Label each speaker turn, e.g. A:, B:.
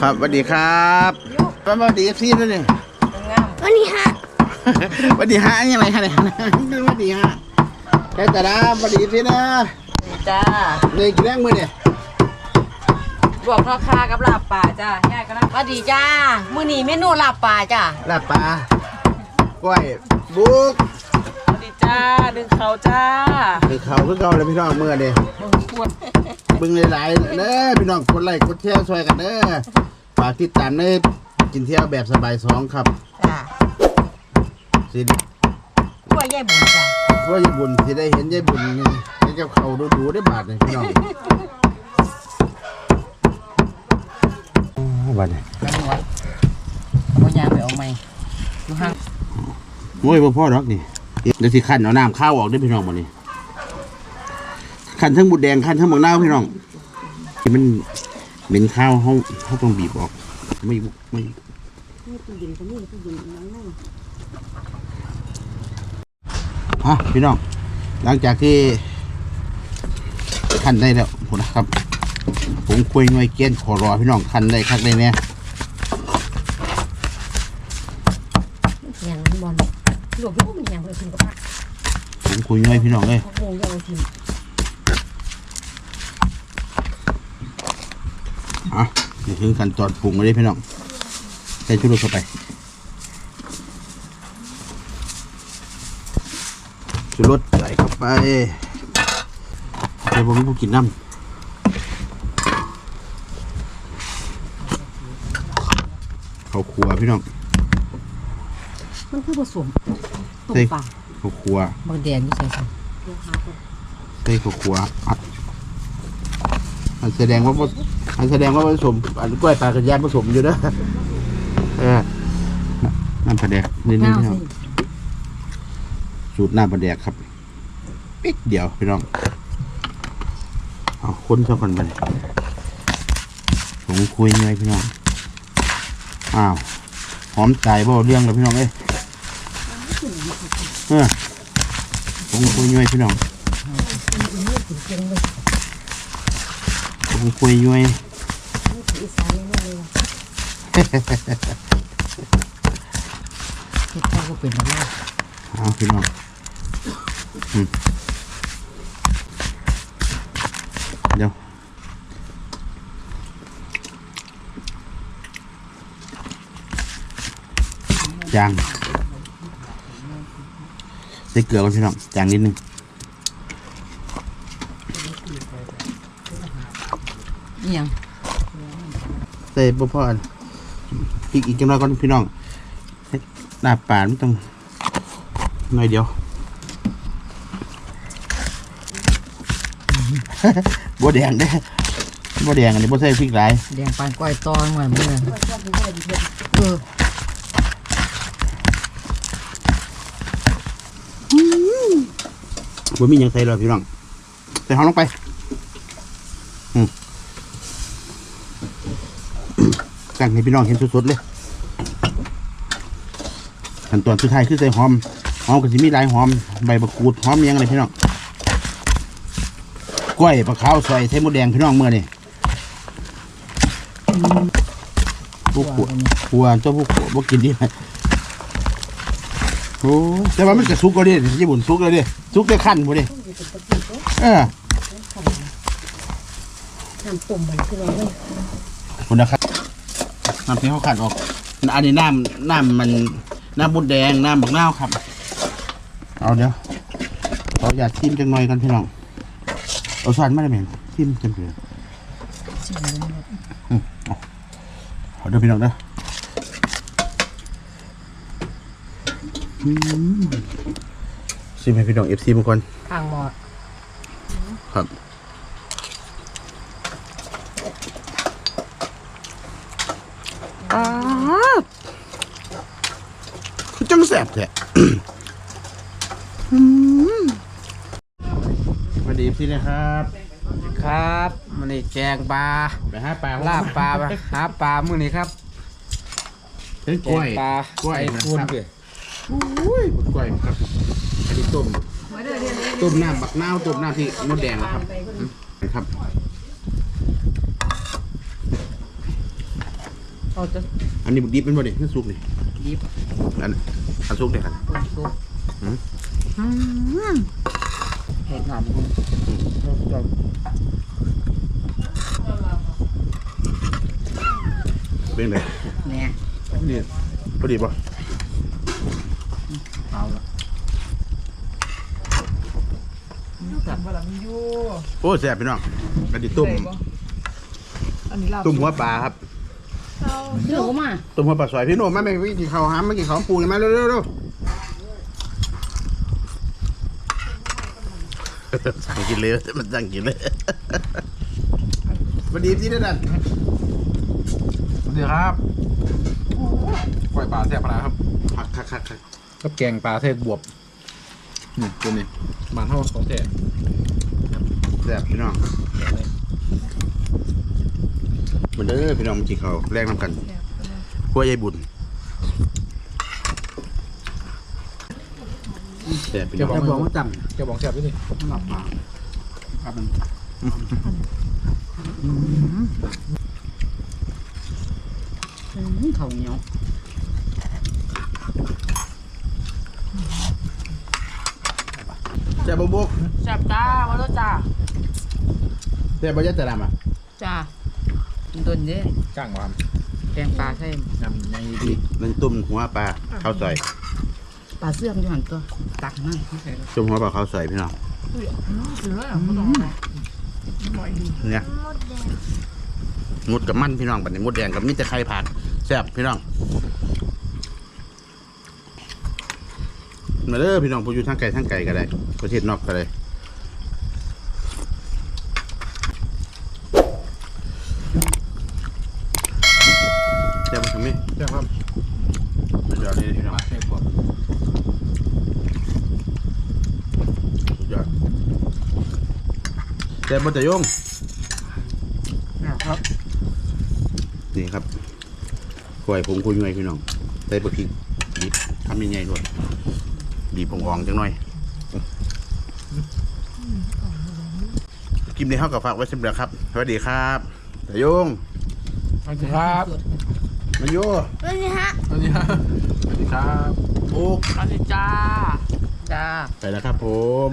A: ครับสวัสดีครับสวัสดีพี่ด้วยนี่
B: วันนี้ฮะ
A: สวัสดีฮะนี่อะไรฮะเนี่ยสวัสดีฮะแค่แต่ละสวัสดีพี่นะ
C: จ้า
A: เลยกินแรงมือเนี่ย
C: บวกราคากับลาบป่าจ้าแยกกันนะสวัสดีจ้า มื้อนี้เมนูลาบป่าจ้า
A: ลาบปลาก้อยบุก
C: สวัสดีจ้าดึงเขาจ้า
A: คือเขาคือเขาเลยพี่น้องเมื่อเด้
C: ปวด
A: บึงหลายๆเด้อพี่น้องกดไลค์กดแชร์ช่วยกันเด้อ ฝากติดตามในกินเที่ยวแบบสบายสองครับ
C: จ้า
A: สิ
C: กล้วยแย่บุญจ้า
A: ว่ายายบุญสิได้เห็นยายบุญนี่ให้เจ้าเขาดูดูได้บาทเลยพี่น้องบาทเนี่ย
C: แล้วหัวเอายางไปเอาไหมดูห่าง
A: โอ้ยบ่พ่อดอกนี่เดี๋ยวสิขันเอาน้ำข้าวออกได้อพี่น้องหมดนี่ขันทั้งบุดแดงขันทั้งบักนาวพี่น้องที่มัน เหม็นข้าวเขาเขาต้องบีบออก ไม่ไม่ฮะพี่น้อง หลังจากที่ขันได้แล้วผมนะครับ ผมคุยหน่วยเกียนขอรอพี่น้องขันได้คักได้เนี่ย
B: อย่างบอลหลวงพี่อุ้มอย่างไปถึงกับพัก
A: ผมคุยหน่วยพี่น้องเลย
B: พักโมงยาวที
A: อะ นี่คือขั้นตอนปรุงเลยพี่น้องใส่ชุดเข้าไปชุดรสใส่เข้าไปเดี๋ยวผมผู้กินน้ำเขาวขัวพี่น้อง
B: มันคือผสมตุ่
A: เฮ้
B: ม
A: ย
B: ปลา
A: เขาวขัว
C: บางแดงอยู่ใส่ใส่
A: ใส่เขาวขัวอัดอัน แสดงว่าบ่อันแสดงว่าผสมอันกล้วยปลากระยานผสมอยู่นะเออน้ำปลาแดกนิดนึง
B: เงา
A: พี่น้อง
B: สิ
A: สูตรน้ำปลาแดกครับปิดเดียวพี่น้องเอาคนเท่ากันไปผมคุยไงพี่น้องอ้าวหอมใจบ่เรื่องแล้วพี่น้องเอ้ยเออผมคุยไงพี่น้อง ผมคุยไง
B: อีสานนี่เลย
C: เฮ็ดข้าวก็เป็นแบบนี้
A: เอาพี่น้องอืมเดี๋ยวจางใส่เกลือก่อนพี่น้องจางนิดนึง
C: นี่ยัง
A: ใส่บ่พออันพริกอีกจังน้อยก่อนพี่น้องให้หน้าปลาไม่ต้องหน่อยเดียวบัวแดงเด้บัวแดงอันนี้บัใส่พริกหลาย
C: แดงปานก้อยตอนหน่อยมื้อเออ
A: บัมีหยังใส่เลยพี่น้องใส่ห้องลงไปอืม สั่งให้พี่น้องเห็นสดๆเลยขั้นตอนสุดท้ายคือใส่หอมหอมก็สิมีหลายหอมใบมะกรูดหอมอิหยังอะไรพี่น้องกล้วยปลาขาวซอยใส่หมดแดงพี่น้องเมื่อนี่ผู้ขวขวเจ้าผู้ขวบ่กินดีไหมโอ้แต่ว่ามันก็สุกก็ดิญี่ปุ่นสุกเลยดิสุกได้ขั้นพอดิเออ
B: น้ำตุ่มมันคือเราเลย
A: ขอบคุณนะครับ น้ำที่เขาขัดออก อันนี้น้ำน้ำมันน้ำบุญแดงน้ำบักนาวครับ เอาเดี๋ยวขออยากชิมจังหน่อยกันพี่น้องเอาสารมาได้ไหมชิมจังเลยอืมเอาขอเดี๋ยวพี่น้องนะอืมชิมให้พี่น้องเอฟซีบางคน
C: ข้างหม้อ
A: ครับ คือจังแสบแท้สวัสดีพี่นะครับ
D: ครับมันนี่แกงปลา
A: ไปหาปลา
D: ลาบปลาไปหาปลามื้อนี้ครับ
A: ถึง
D: แก
A: กล้
D: ง
A: วย
D: ปลาก
A: ล้วย
D: ใส่
A: นะ
D: คูณ
A: ครับ
D: เพี่ย
A: อุ้ยกล้วยครับอันนี้ต้มต้มน้ำบักนาวต้มน้ำที่มดแดงนะครับครับ
C: เขาจะ
A: อันนี้บุดิบเป็นบ่นี่คือสุกนี่
C: ดิบ
A: อันอันสุกเนี่ยครับ
C: ซุป
A: หืม
C: เห็ดหอมจบ
A: เป็นไง
C: เนี่ย
D: นี่
A: พอดีป่ะ
D: เอาละ
A: โอ้แซ่บพี่น้องกระดิตุ่มตุ่มหัวปลาครับ
B: เดี๋ยวก็มา
A: ตุ่มหัวปลาสวยพี่โน่มาไม่กินข้าวหามมากินข้าวปูเลยมาเร็วเร็วเร็วสั่งกินเลยมันสั่งกินเลยพอดีที่นั่นนะ
D: สวัสดีครับกล้วยปลาแซ่บปลาครับ
A: คักคักคักคัก
D: กับแกงปลาเทศบวบนี่ตัวนี้บานเท่าของแท้
A: แซ่บพี่น้องเห มือนเด้อพี่น้องมากินข้าวแรกน้ำกันขั้วยายบุญแซ่บพี่
D: จะ
A: น้อง
D: บอกว่าจำจะบอกแซ่บด้วยนี่หลับมาครับมัน
C: เขาเหนียว
A: แซ่บบุบุก
C: แซ่บจ้ามาแล้วจ้า
A: แซ่บบ่ยัดแต่ดำอะ
C: จ้า ต้นเด้
D: จ้างความ
C: แกงปลาใส่
D: ยำยังดี
A: นั่นตุ่มหัวปลาข้าวซอย
C: ปลาเสื่อมอยู่หันตัว ตักนั่น
A: ตุ่มหัวปลาข้าวซอยพี่น้องเนี่ยงดกับมันพี่น้องบัดนี้มดแดงกับมีแต่ไข่ผัดแซ่บพี่น้องมาเด้อพี่น้องผู้อยู่ทางไกลทางไกลก็ได้ประเทศนอกก็ได้แซ่บ มาทำไม
D: ๆแซ่บครับ
A: สุดยอดเลยพี่น้อง
D: ปลาเทศบวบ
A: สุดยอดแต่บนจะโยง
D: ครับ
A: นี่ครับกล้วยผมคุยไงพี่น้องใส่บะพริกบีบทำยังไงด้วยบีบผงอ่องจังหน่อยคลิปนี้เข้ากับฝากไว้สำหรับครับ สวัสดีครับแต่โยง
D: สวัสดีครับ
A: มาโยวันนี้ฮะ
D: สวัสดีครับสวัสดีครับ
A: ปุ๊ก
C: สวัสดีจ้าจ้า
A: ไปแล้วครับผม